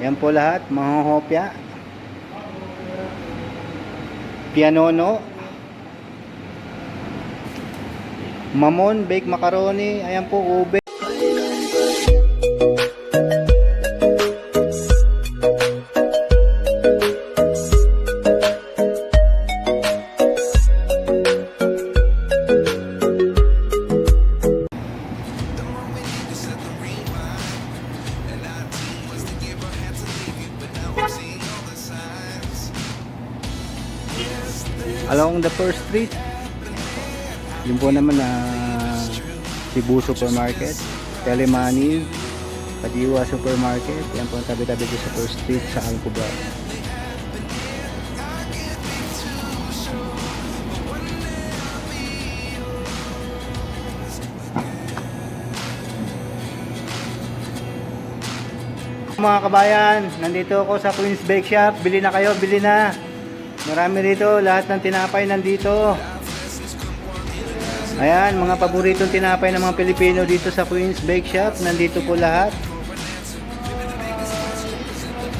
Yan po lahat, mga hopya. Pianono. Mamon, baked macaroni. Ayan po, ube. Along the first street. Yun po naman na Cebu Supermarket, Telemani, Kadiwa Supermarket. Yan po ang tabi-tabi ko sa first street sa Alcobar. Mga kabayan, nandito ako sa Queen's Bake Shop. Bili na kayo, bili na. Marami rito, lahat ng tinapay nandito. Ayan, mga paboritong tinapay ng mga Pilipino dito sa Queen's Bake Shop. Nandito po lahat.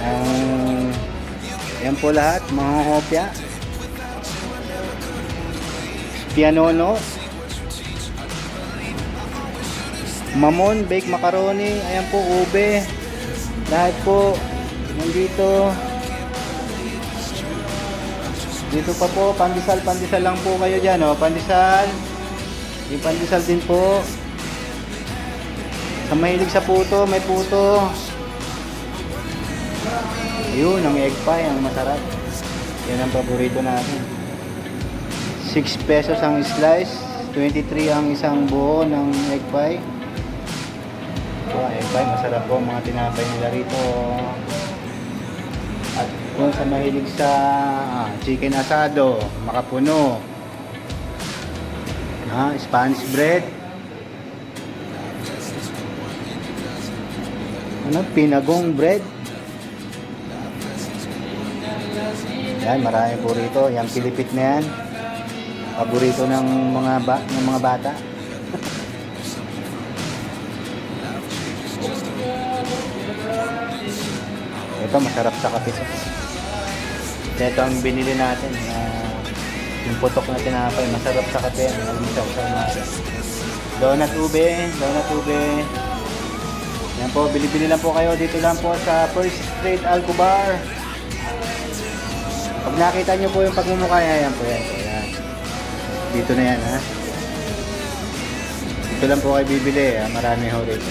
Um, yan po lahat, mga hopya. Pianono. Mamon, baked macaroni. Ayan po, ube. Lahat po, nandito. Dito pa po, pandesal, pandesal lang po kayo dyan, oh. Pandesal. Yung pandesal din po. Sa mahilig sa puto, may puto. Ayun, ang egg pie, ang masarap. Yan ang paborito natin. 6 pesos ang slice, 23 ang isang buo ng egg pie. Oh, egg pie, masarap po mga tinapay nila rito. Kung sa mahilig sa ah, chicken asado, makapuno. Ah, Spanish bread. Ano, pinagong bread. Yan, marami po rito. Yan, pilipit na yan. Paborito ng mga ba ng mga bata. Ito, masarap sa kape. To. Ito ang binili natin. ah, yung putok na tinapay, masarap sa kape. Ang isaw sa natin. Donut ube, donut ube. Yan po, bili-bili lang po kayo. Dito lang po sa First Street Alcobar. Pag nakita nyo po yung pagmumukha yan po yan. Ayan. Dito na yan, ha? Dito lang po kayo bibili, ha? Marami ho rito.